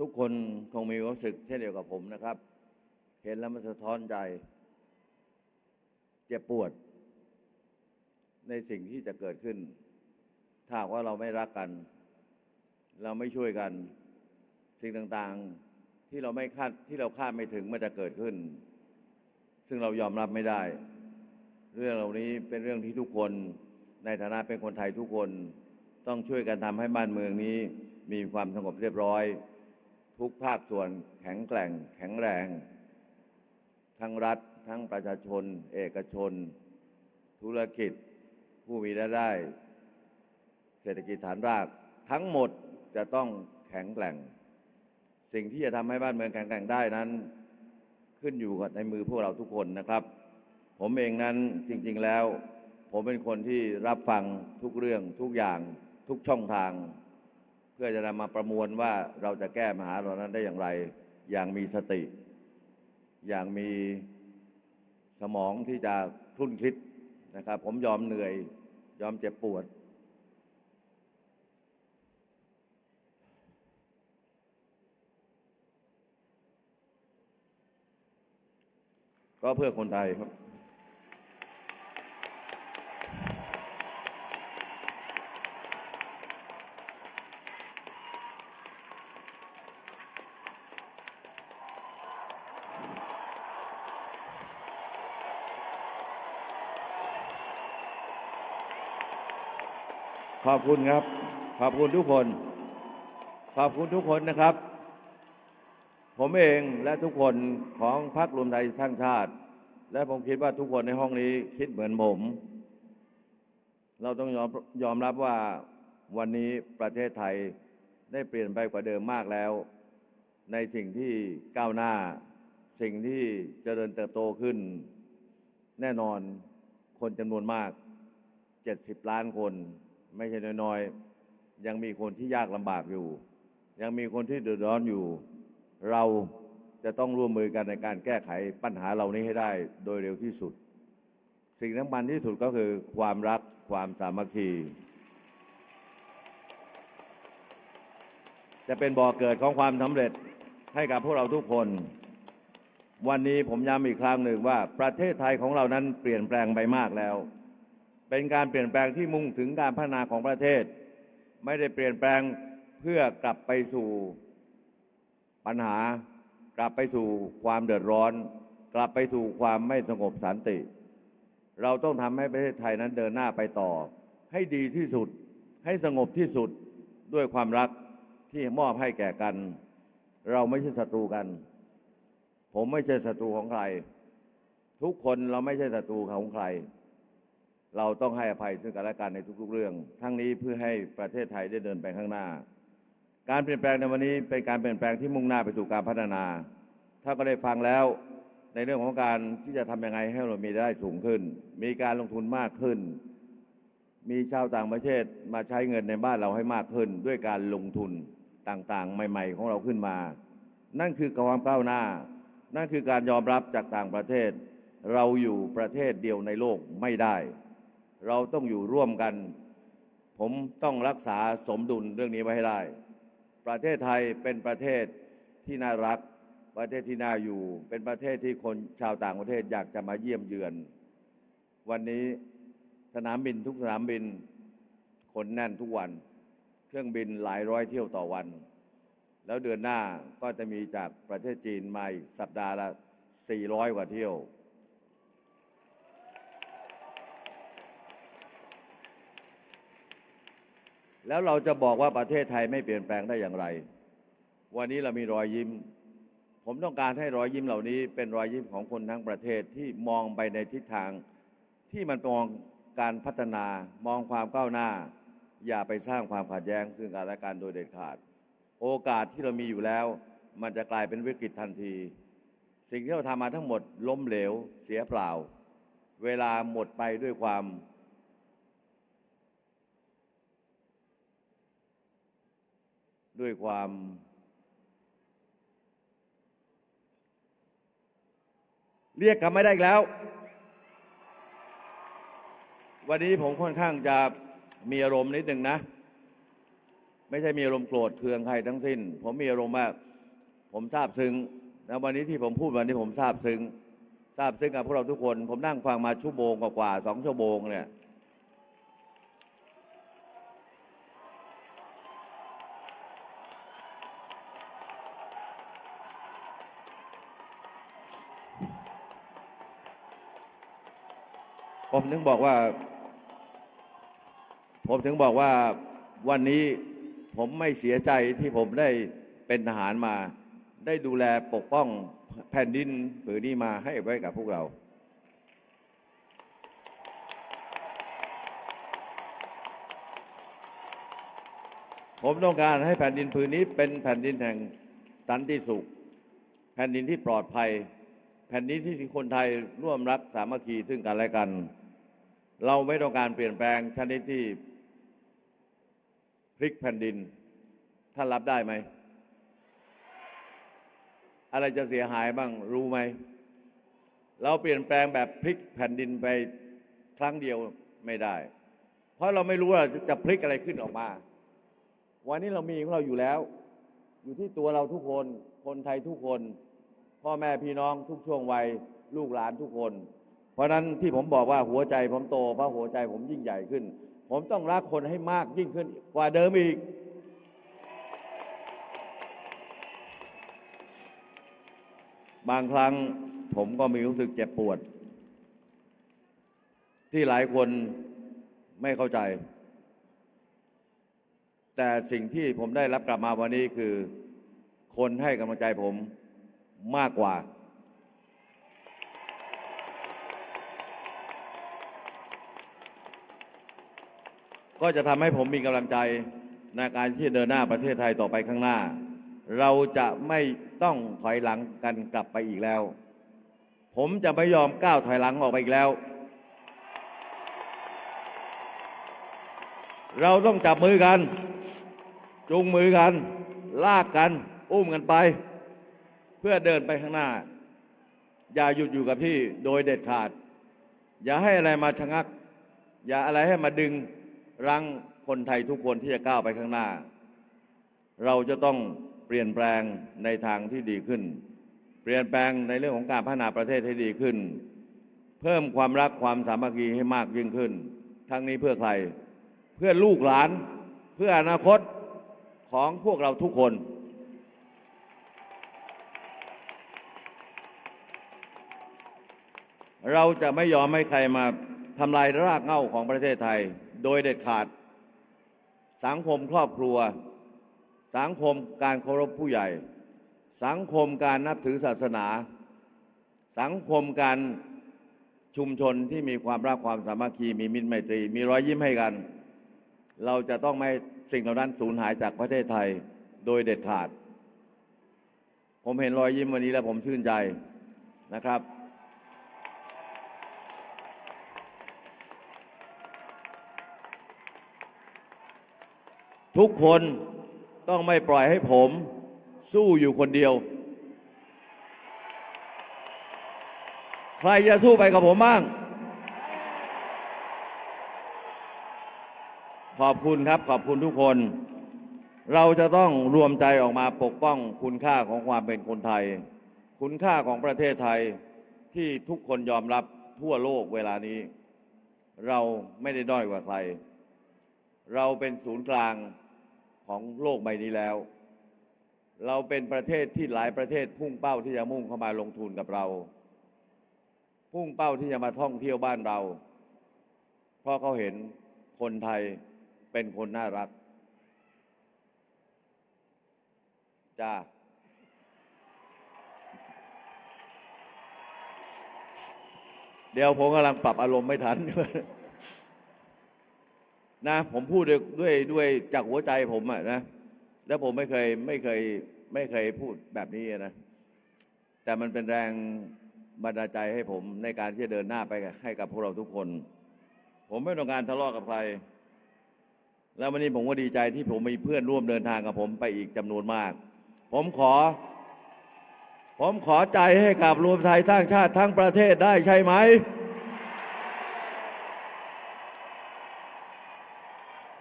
ทุกคนคงมีความรู้สึกเช่นเดียวกับผมนะครับ เห็นแล้วมันสะท้อนใจ เจ็บปวด ในสิ่งที่จะเกิดขึ้น ถ้าหากว่าเราไม่รักกัน เราไม่ช่วยกัน สิ่งต่างๆที่เราไม่คาดที่เราคาดไม่ถึงมันจะเกิดขึ้น ซึ่งเรายอมรับไม่ได้ เรื่องเหล่านี้เป็นเรื่องที่ทุกคนในฐานะเป็นคนไทยทุกคนต้องช่วยกันทำให้บ้านเมืองนี้มีความสงบเรียบร้อย ทุกภาคส่วนแข็งแกร่ง แข็งแรง ทั้งรัฐ ทั้งประชาชน เอกชน ธุรกิจ ผู้มีรายได้ เศรษฐกิจฐานราก ทั้งหมดจะต้องแข็งแกร่ง สิ่งที่จะทำให้บ้านเมืองแข็งแกร่งได้นั้น ขึ้นอยู่กับในมือพวกเราทุกคนนะครับ ผมเองนั้นจริง ๆแล้ว ผมเป็นคนที่รับฟังทุกเรื่องทุกอย่างทุกช่องทาง พื่อจะนำมาประมวลว่าเราจะแก้ปัญหาเหล่านั้นได้อย่างไร อย่างมีสติ อย่างมีสมองที่จะคลุ่นคิดนะครับ ผมยอมเหนื่อย ยอมเจ็บปวด ก็เพื่อคนไทยครับ อบคุณครับ ขอบคุณทุกคน ขอบคุณทุกคนนะครับ ผมเองและทุกคนของพรรครวมไทยสร้างชาติ และผมคิดว่าทุกคนในห้องนี้คิดเหมือนผม เราต้องยอมยอมรับว่าวันนี้ประเทศไทยได้เปลี่ยนไปกว่าเดิมมากแล้ว ในสิ่งที่ก้าวหน้า สิ่งที่เจริญเติบโตขึ้น แน่นอนคนจำนวนมาก 70 ล้านคน ไม่ใช่น้อยๆ ยังมีคนที่ยากลำบากอยู่ ยังมีคนที่เดือดร้อนอยู่ เราจะต้องร่วมมือกันในการแก้ไขปัญหาเหล่านี้ให้ได้โดยเร็วที่สุด สิ่งสำคัญที่สุดก็คือความรักความสามัคคี จะเป็นบ่อเกิดของความสำเร็จให้กับพวกเราทุกคน วันนี้ผมย้ำอีกครั้งหนึ่งว่าประเทศไทยของเรานั้นเปลี่ยนแปลงไปมากแล้ว เป็นการเปลี่ยนแปลงที่มุ่งถึงการพัฒนาของประเทศ ไม่ได้เปลี่ยนแปลงเพื่อกลับไปสู่ปัญหา กลับไปสู่ความเดือดร้อน กลับไปสู่ความไม่สงบสันติ เราต้องทำให้ประเทศไทยนั้นเดินหน้าไปต่อ ให้ดีที่สุดให้สงบที่สุดด้วยความรักที่มอบให้แก่กัน เราไม่ใช่ศัตรูกัน ผมไม่ใช่ศัตรูของใคร ทุกคนเราไม่ใช่ศัตรูของใคร เราต้องให้อภัยซึ่งกันและกันในทุกๆ เรื่อง ทั้งนี้เพื่อให้ประเทศไทยได้เดินไปข้างหน้า การเปลี่ยนแปลงในวันนี้เป็นการเปลี่ยนแปลงที่มุ่งหน้าไปสู่การพัฒนา ถ้าก็ได้ฟังแล้วในเรื่องของการที่จะทำยังไงให้เรามีได้สูงขึ้น มีการลงทุนมากขึ้น มีชาวต่างประเทศมาใช้เงินในบ้านเราให้มากขึ้น ด้วยการลงทุนต่างๆ ใหม่ ๆ ของเราขึ้นมา นั่นคือความก้าวหน้า นั่นคือการยอมรับจากต่างประเทศ เราอยู่ประเทศเดียวในโลกไม่ได้ เราต้องอยู่ร่วมกัน ผมต้องรักษาสมดุลเรื่องนี้ไว้ให้ได้ ประเทศไทยเป็นประเทศที่น่ารัก ประเทศที่น่าอยู่ เป็นประเทศที่คนชาวต่างประเทศอยากจะมาเยี่ยมเยือน วันนี้สนามบินทุกสนามบินคนแน่นทุกวัน เครื่องบินหลายร้อยเที่ยวต่อวัน แล้วเดือนหน้าก็จะมีจากประเทศจีนมาอีกสัปดาห์ละ 400 กว่าเที่ยว แล้วเราจะบอกว่าประเทศไทยไม่เปลี่ยนแปลงได้อย่างไร วันนี้เรามีรอยยิ้ม ผมต้องการให้รอยยิ้มเหล่านี้เป็นรอยยิ้มของคนทั้งประเทศที่มองไปในทิศทาง ที่มันมองการพัฒนามองความก้าวหน้า อย่าไปสร้างความขัดแย้ง ซึ่งกันและกันโดยเด็ดขาด โอกาสที่เรามีอยู่แล้ว มันจะกลายเป็นวิกฤตทันที สิ่งที่เราทำมาทั้งหมดล้มเหลวเสียเปล่า เวลาหมดไปด้วยความ ด้วยความ เรียกกันไม่ได้อีกแล้ว วันนี้ผมค่อนข้างจะมีอารมณ์นิดหนึ่งนะ ไม่ใช่มีอารมณ์โกรธเคืองใครทั้งสิ้น ผมมีอารมณ์ว่าผมซาบซึ้งนะวันนี้ที่ผมพูดวันนี้ผมซาบซึ้งซาบซึ้งกับพวกเราทุกคน ผมนั่งฟังมาชั่วโมงกว่าๆสองชั่วโมงเนี่ย ผมถึงบอกว่า ผมถึงบอกว่าวันนี้ผมไม่เสียใจที่ผมได้เป็นทหารมา ได้ดูแลปกป้องแผ่นดินผืนนี้มาให้ไว้กับพวกเรา ผมต้องการให้แผ่นดินผืนนี้เป็นแผ่นดินแห่งสันติสุข แผ่นดินที่ปลอดภัย แผ่นดินที่คนไทยร่วมรักสามัคคีซึ่งกันและกัน เราไม่ต้องการเปลี่ยนแปลงชนิดที่พลิกแผ่นดิน ท่านรับได้ไหม อะไรจะเสียหายบ้างรู้ไหม เราเปลี่ยนแปลงแบบพลิกแผ่นดินไปครั้งเดียวไม่ได้ เพราะเราไม่รู้ว่าจะพลิกอะไรขึ้นออกมา วันนี้เรามีของเราอยู่แล้ว อยู่ที่ตัวเราทุกคน คนไทยทุกคน พ่อแม่พี่น้องทุกช่วงวัย ลูกหลานทุกคน ราะนั้นที่ผมบอกว่าหัวใจผมโตเพราะหัวใจผมยิ่งใหญ่ขึ้น ผมต้องรักคนให้มากยิ่งขึ้นกว่าเดิมอีก บางครั้งผมก็มีรู้สึกเจ็บปวด ที่หลายคนไม่เข้าใจ แต่สิ่งที่ผมได้รับกลับมาวันนี้คือ คนให้กำลังใจผมมากกว่า ก็จะทำให้ผมมีกำลังใจในการที่เดินหน้าประเทศไทยต่อไปข้างหน้า เราจะไม่ต้องถอยหลังกันกลับไปอีกแล้ว ผมจะไม่ยอมก้าวถอยหลังออกไปอีกแล้ว เราต้องจับมือกัน จูงมือกัน ลากกัน อุ้มกันไป เพื่อเดินไปข้างหน้า อย่าหยุดอยู่กับที่โดยเด็ดขาด อย่าให้อะไรมาชะงัก อย่าอะไรให้มาดึง รั้งคนไทยทุกคนที่จะก้าวไปข้างหน้า เราจะต้องเปลี่ยนแปลงในทางที่ดีขึ้น เปลี่ยนแปลงในเรื่องของการพัฒนาประเทศให้ดีขึ้น เพิ่มความรักความสามัคคีให้มากยิ่งขึ้น ทั้งนี้เพื่อใคร เพื่อลูกหลาน เพื่ออนาคตของพวกเราทุกคน เราจะไม่ยอมให้ใครมาทำลายรากเหง้าของประเทศไทย โดยเด็ดขาด สังคมครอบครัว สังคมการเคารพผู้ใหญ่ สังคมการนับถือศาสนา สังคมการชุมชนที่มีความรักความสามัคคีมีมิตรไมตรี มีรอยยิ้มให้กัน เราจะต้องไม่สิ่งเหล่านั้นสูญหายจากประเทศไทยโดยเด็ดขาด ผมเห็นรอยยิ้มวันนี้แล้วผมชื่นใจนะครับ ทุกคนต้องไม่ปล่อยให้ผมสู้อยู่คนเดียว ใครจะสู้ไปกับผมบ้าง ขอบคุณครับขอบคุณทุกคน เราจะต้องรวมใจออกมาปกป้องคุณค่าของความเป็นคนไทย คุณค่าของประเทศไทยที่ทุกคนยอมรับทั่วโลกเวลานี้ เราไม่ได้ด้อยกว่าใคร เราเป็นศูนย์กลาง ของโลกใบนี้แล้ว เราเป็นประเทศที่หลายประเทศพุ่งเป้าที่จะมุ่งเข้ามาลงทุนกับเรา พุ่งเป้าที่จะมาท่องเที่ยวบ้านเรา เพราะเขาเห็นคนไทยเป็นคนน่ารักจ้าเดี๋ยวผมกำลังปรับอารมณ์ไม่ทัน นะผมพูดด้วยด้วยด้วยจากหัวใจผมอะนะแล้วผมไม่เคยไม่เคยไม่เคยพูดแบบนี้นะแต่มันเป็นแรงบันดาลใจให้ผมในการที่จะเดินหน้าไปให้กับพวกเราทุกคน ผมไม่ต้องการทะเลาะกับใคร แล้ววันนี้ผมก็ดีใจที่ผมมีเพื่อนร่วมเดินทางกับผมไปอีกจำนวนมาก ผมขอ ผมขอใจให้กับรวมไทยสร้างชาติทั้งประเทศได้ใช่ไหม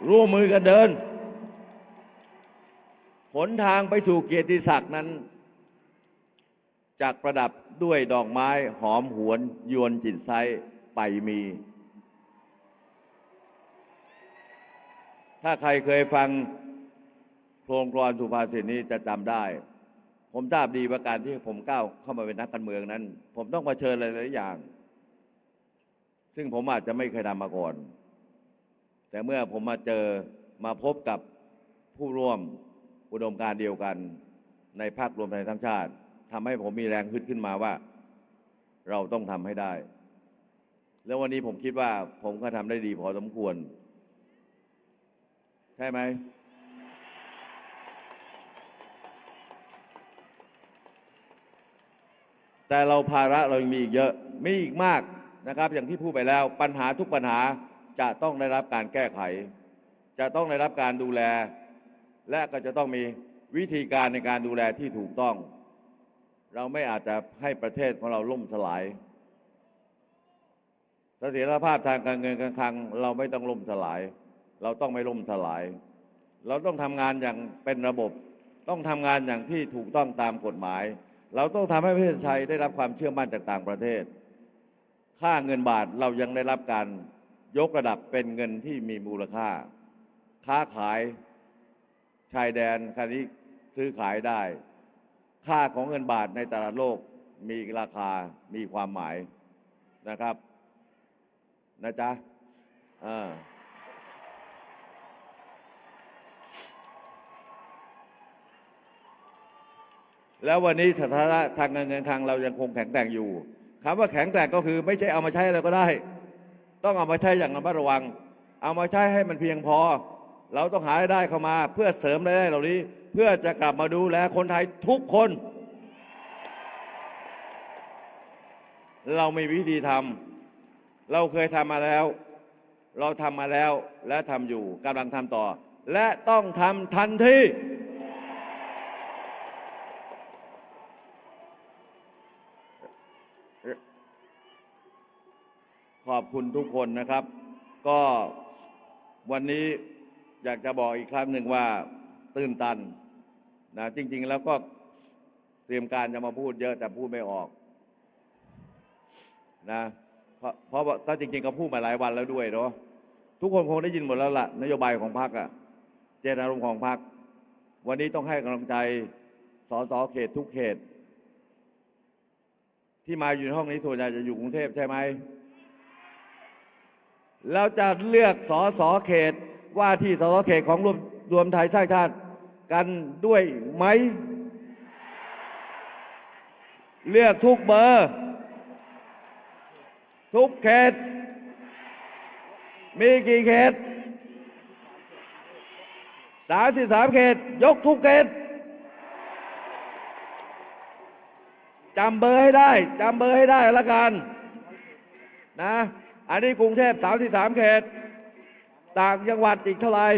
ร่วมมือกันเดินนทางไปสู่เกียรติศักดิ์นั้น จากประดับด้วยดอกไม้หอมหวนยวนจิตไซไปมี ถ้าใครเคยฟังโครงกรอนสุภาษิตนี้จะจำได้ ผมทราบดีว่าการที่ผมก้าวเข้ามาเป็นนักการเมืองนั้น ผมต้องเผชิญหลายๆอย่าง ซึ่งผมอาจจะไม่เคยทำมาก่อน แต่เมื่อผมมาเจอมาพบกับผู้ร่วมอุดมการเดียวกัน ในภาครวมไทยทั้งชาติทำให้ผมมีแรงขึ้นขึ้นมาว่า เราต้องทำให้ได้ แล้ววันนี้ผมคิดว่าผมก็ทำได้ดีพอสมควร ใช่ไหมแต่เราภาระเรายังมีอีกเยอะ มีอีกมากนะครับ อย่างที่พูดไปแล้วปัญหาทุกปัญหา จะต้องได้รับการแก้ไข จะต้องได้รับการดูแล และก็จะต้องมีวิธีการในการดูแลที่ถูกต้อง เราไม่อาจจะให้ประเทศของเราล่มสลายเสถียรภาพทางการเงินการคลัง เราไม่ต้องล่มสลาย เราต้องไม่ล่มสลาย เราต้องทำงานอย่างเป็นระบบ ต้องทำงานอย่างที่ถูกต้องตามกฎหมาย เราต้องทำให้ประเทศไทยได้รับความเชื่อมั่นจากต่างประเทศ ค่าเงินบาทเรายังได้รับการ ยกระดับเป็นเงินที่มีมูลค่า ค้าขายชายแดนคันนี้ซื้อขายได้ ค่าของเงินบาทในตลาดโลกมีราคามีความหมายนะครับนะจ๊ะอ่าแล้ววันนี้สถานะทางเงินคลังเรายังคงแข็งแกร่งอยู่คำว่าแข็งแกร่งก็คือไม่ใช่เอามาใช้อะไรก็ได้ ต้องเอามาใช้อย่างระมัดระวัง เอามาใช้ให้มันเพียงพอ เราต้องหารายได้เข้ามา เพื่อเสริมรายได้เหล่านี้ เพื่อจะกลับมาดูแลคนไทยทุกคน เรามีวิธีทำเราเคยทำมาแล้ว เราทำมาแล้วและทำอยู่กำลังทำต่อ และต้องทำทันที ขอบคุณทุกคนนะครับ ก็วันนี้อยากจะบอกอีกครั้งหนึ่งว่าตื่นตันนะจริง ๆ แล้วก็เตรียมการจะมาพูดเยอะแต่พูดไม่ออกนะเพราะเพราะก็จริงๆก็พูดมาหลายวันแล้วด้วยเนาะทุกคนคงได้ยินหมดแล้วล่ะ นโยบายของพรรคอะเจตนารมณ์ของพรรควันนี้ต้องให้กำลังใจสสเขตทุกเขต ที่มาอยู่ในห้องนี้ส่วนใหญ่จะอยู่กรุงเทพใช่ไหม เราจะเลือกสอสอเขตว่าที่สอสอเขตของรวมรวมไทยสร้างชาติกันด้วยไหม เลือกทุกเบอร์ ทุกเขต มีกี่เขตสามสิบสามเขต ยกทุกเขตจำเบอร์ให้ได้จำเบอร์ให้ได้ละกันนะ อันนี้กรุงเทพ33เขต ต่างจังหวัดอีกเท่าไหร่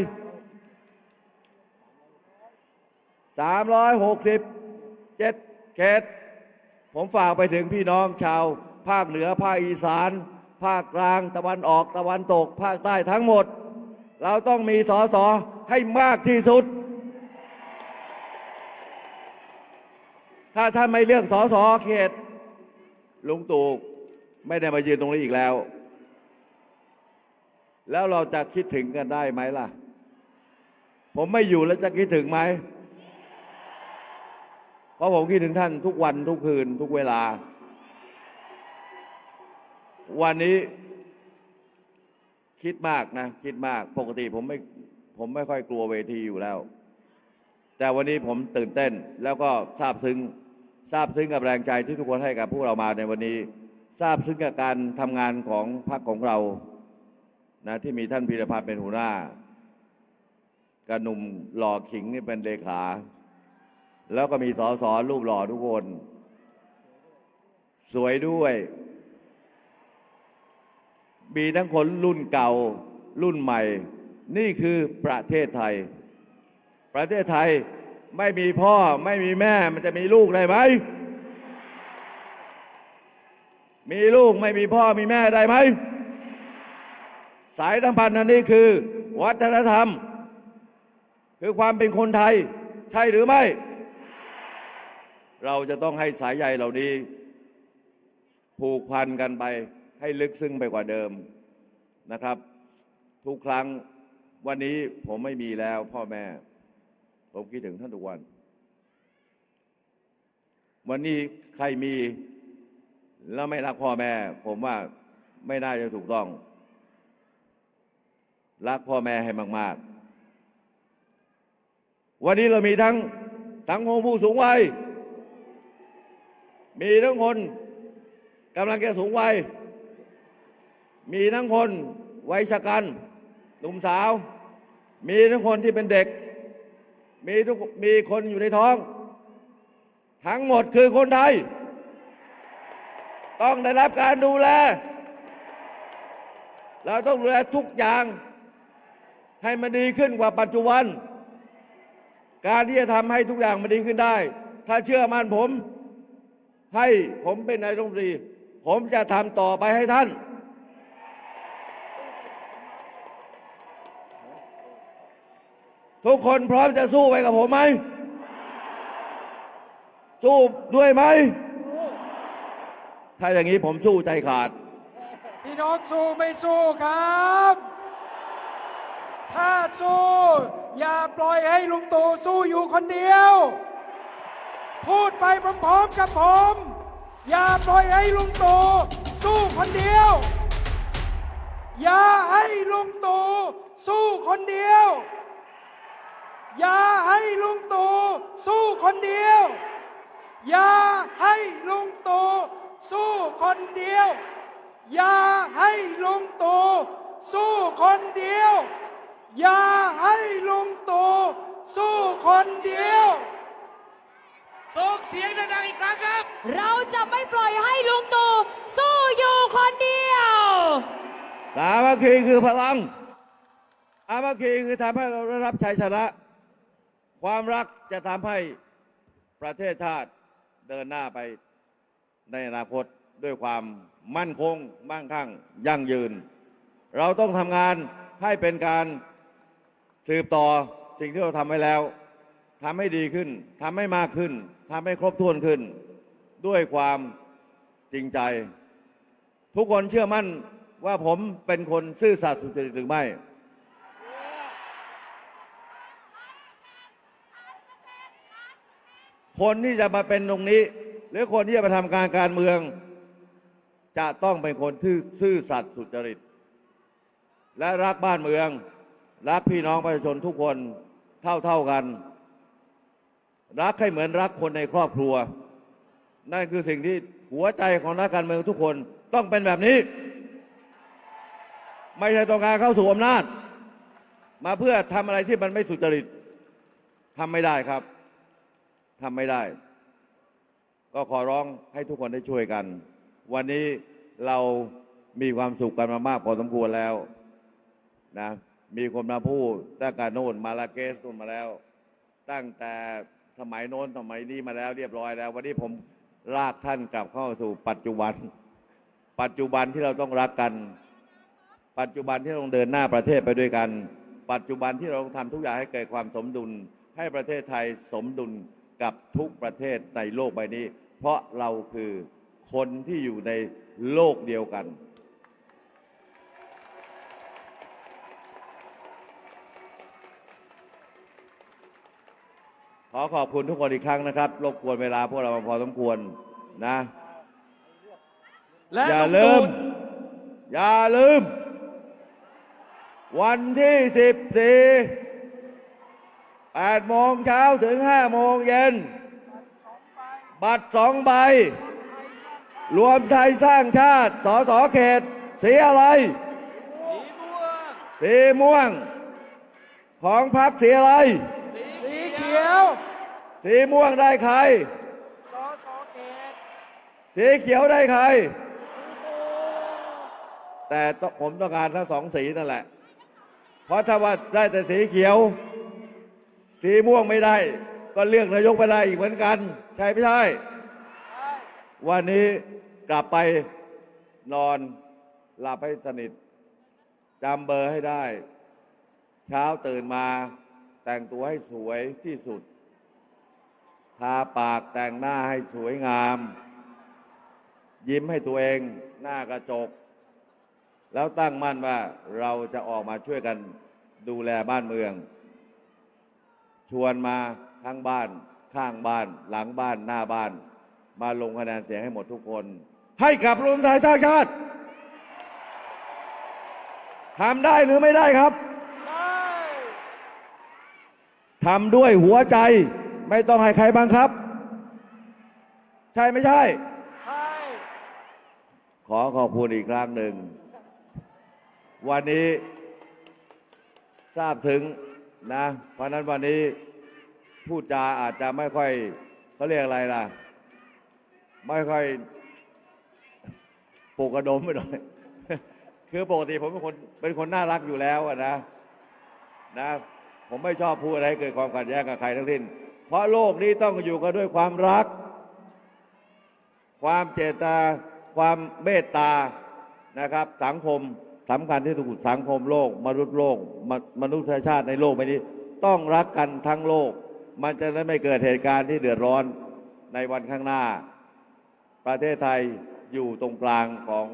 367เขต ผมฝากไปถึงพี่น้องชาว ภาคเหนือภาคอีสาน ภาคกลางตะวันออกตะวันตก ภาคใต้ทั้งหมด เราต้องมีสอสอให้มากที่สุด ถ้าท่านไม่เลือกสอสอเขตลุงตู่ไม่ได้มายืนตรงนี้อีกแล้ว แล้วเราจะคิดถึงกันได้ไหมล่ะ ผมไม่อยู่แล้วจะคิดถึงไหม เพราะผมคิดถึงท่านทุกวันทุกคืนทุกเวลา วันนี้คิดมากนะ คิดมากปกติผมไม่ผมไม่ค่อยกลัวเวทีอยู่แล้ว แต่วันนี้ผมตื่นเต้นแล้วก็ซาบซึ้งซาบซึ้งกับแรงใจที่ทุกคนให้กับพวกเรามาในวันนี้ซาบซึ้งกับการทำงานของพรรคของเรา นะที่มีท่านพีรพันธ์เป็นหัวหน้ากระหนุ่มหล่อขิงนี่เป็นเลขา แล้วก็มีสอสอรูปหล่อทุกคน สวยด้วย มีทั้งคนรุ่นเก่ารุ่นใหม่ นี่คือประเทศไทย ประเทศไทยไม่มีพ่อไม่มีแม่มันจะมีลูกได้ไหม มีลูกไม่มีพ่อมีแม่ได้ไหม สายสัมพันธ์อันนี้คือ วัฒนธรรม คือความเป็นคนไทย ใช่หรือไม่ เราจะต้องให้สายใยเหล่านี้ ผูกพันกันไปให้ลึกซึ้งไปกว่าเดิมนะครับ ทุกครั้งวันนี้ผมไม่มีแล้วพ่อแม่ ผมคิดถึงท่านทุกวัน วันนี้ใครมีแล้วไม่รักพ่อแม่ ผมว่าไม่น่าจะถูกต้อง รักพ่อแม่ให้มาก ๆ วันนี้เรามีทั้งสังคมผู้สูงวัย มีทั้งคนกำลังจะสูงวัย มีทั้งคนวัยชะกันหนุ่มสาว มีทั้งคนที่เป็นเด็ก มีทุกมีคนอยู่ในท้อง ทั้งหมดคือคนไทย ต้องได้รับการดูแล เราต้องดูแลทุกอย่าง ให้มันดีขึ้นกว่าปัจจุบัน การที่จะทำให้ทุกอย่างมันดีขึ้นได้ ถ้าเชื่อมั่นผม ให้ผมเป็นนายรัฐมนตรี ผมจะทำต่อไปให้ท่าน ทุกคนพร้อมจะสู้ไปกับผมไหม สู้ด้วยไหม ถ้าอย่างนี้ผมสู้ใจขาด พี่น้องสู้ไม่สู้ครับ ถ้าสู้ อย่าปล่อยให้ลุงตู่สู้อยู่คนเดียว พูดไปพร้อมๆกับผม อย่าปล่อยให้ลุงตู่สู้คนเดียว อย่าให้ลุงตู่สู้คนเดียว อย่าให้ลุงตู่สู้คนเดียว อย่าให้ลุงตู่สู้คนเดียว อย่าให้ลุงตู่สู้คนเดียว อย่าให้ลุงตู่สู้คนเดียว ส่งเสียงดังๆอีกครั้งครับ เราจะไม่ปล่อยให้ลุงตู่สู้อยู่คนเดียว สามัคคีคือพลัง สามัคคีคือทำให้เราได้รับชัยชนะ ความรักจะทำให้ประเทศชาติเดินหน้าไปในอนาคตด้วยความมั่นคง มั่งคั่ง ยั่งยืน เราต้องทำงานให้เป็นการ สืบต่อสิ่งที่เราทำไว้แล้วทำให้ดีขึ้นทำให้มากขึ้นทำให้ครบถ้วนขึ้น ด้วยความจริงใจ ทุกคนเชื่อมั่นว่าผมเป็นคนซื่อสัตย์สุจริตหรือไม่ คนที่จะมาเป็นตรงนี้ หรือคนที่จะมาทำการการเมือง จะต้องเป็นคนที่ซื่อสัตย์สุจริต และรักบ้านเมือง รักพี่น้องประชาชนทุกคนเท่าเท่ากัน รักให้เหมือนรักคนในครอบครัว นั่นคือสิ่งที่หัวใจของนักการเมืองทุกคนต้องเป็นแบบนี้ ไม่ใช่ต้องการเข้าสู่อำนาจ มาเพื่อทำอะไรที่มันไม่สุจริตทำไม่ได้ครับทำไม่ได้ ก็ขอร้องให้ทุกคนได้ช่วยกัน วันนี้เรามีความสุขกันมามากพอสมควรแล้วนะ มีคนมาพูดตั้งแต่โน่นมาลาเกสโน่นมาแล้ว ตั้งแต่สมัยโน้นสมัยนี้มาแล้วเรียบร้อยแล้ว วันนี้ผมลากท่านกลับเข้าสู่ปัจจุบัน ปัจจุบันที่เราต้องรักกัน ปัจจุบันที่เราต้องเดินหน้าประเทศไปด้วยกัน ปัจจุบันที่เราต้องทำทุกอย่างให้เกิดความสมดุล ให้ประเทศไทยสมดุลกับทุกประเทศในโลกใบนี้ เพราะเราคือคนที่อยู่ในโลกเดียวกัน ขอขอบคุณทุกคนอีกครั้งนะครับ รบกวนเวลาพวกเรามาพอสมควรนะ และอย่าลุงลืตู่มอย่าลืม วันที่สิบสี่แปดโมงเช้าถึงห้าโมงเย็น บัตรสองใบ รวมไทยสร้างชาติ สสเขต สีอะไร สีม่วงของพรรคสีอะไรสี เขียว สีม่วงได้ใครสสเขตสีเขียวได้ใคร แต่ต้องผมต้องการทั้งสองสีนั่นแหละ เพราะถ้าว่าได้แต่สีเขียว สีม่วงไม่ได้ ก็เลือกนายกไม่ได้อีกเหมือนกัน ใช่ไม่ใช่ วันนี้กลับไปนอนหลับให้สนิทจำเบอร์ให้ได้ เช้าตื่นมา แต่งตัวให้สวยที่สุด ทาปากแต่งหน้าให้สวยงาม ยิ้มให้ตัวเองหน้ากระจก แล้วตั้งมั่นว่าเราจะออกมาช่วยกันดูแลบ้านเมือง ชวนมาทั้งบ้าน ข้างบ้าน หลังบ้านหน้าบ้าน มาลงคะแนนเสียงให้หมดทุกคน ให้กับรวมไทยสร้างชาติทำได้หรือไม่ได้ครับ ทำด้วยหัวใจ ไม่ต้องให้ใครบังคับ ใช่ไม่ใช่ ใช่ ขอขอบคุณอีกครั้งหนึ่ง วันนี้ทราบถึงนะ เพราะฉะนั้นวันนี้พูดจาอาจจะไม่ค่อยเขาเรียกอะไรล่ะ ไม่ค่อยปลุกกระดมไปหน่อยคือปกติผมเป็นคนเป็นคนน่ารักอยู่แล้วอะนะนะ ผมไม่ชอบพูดอะไรเกิดความขัดแย้งกับใครทั้งสิ้น เพราะโลกนี้ต้องอยู่กันด้วยความรัก ความเจตนาความเมตตานะครับ สังคมสำคัญที่สุดสังคมโลก มนุษย์โลกมนุษยชาติในโลกใบนี้ ต้องรักกันทั้งโลก มันจะได้ไม่เกิดเหตุการณ์ที่เดือดร้อนในวันข้างหน้า ประเทศไทยอยู่ตรงกลางของ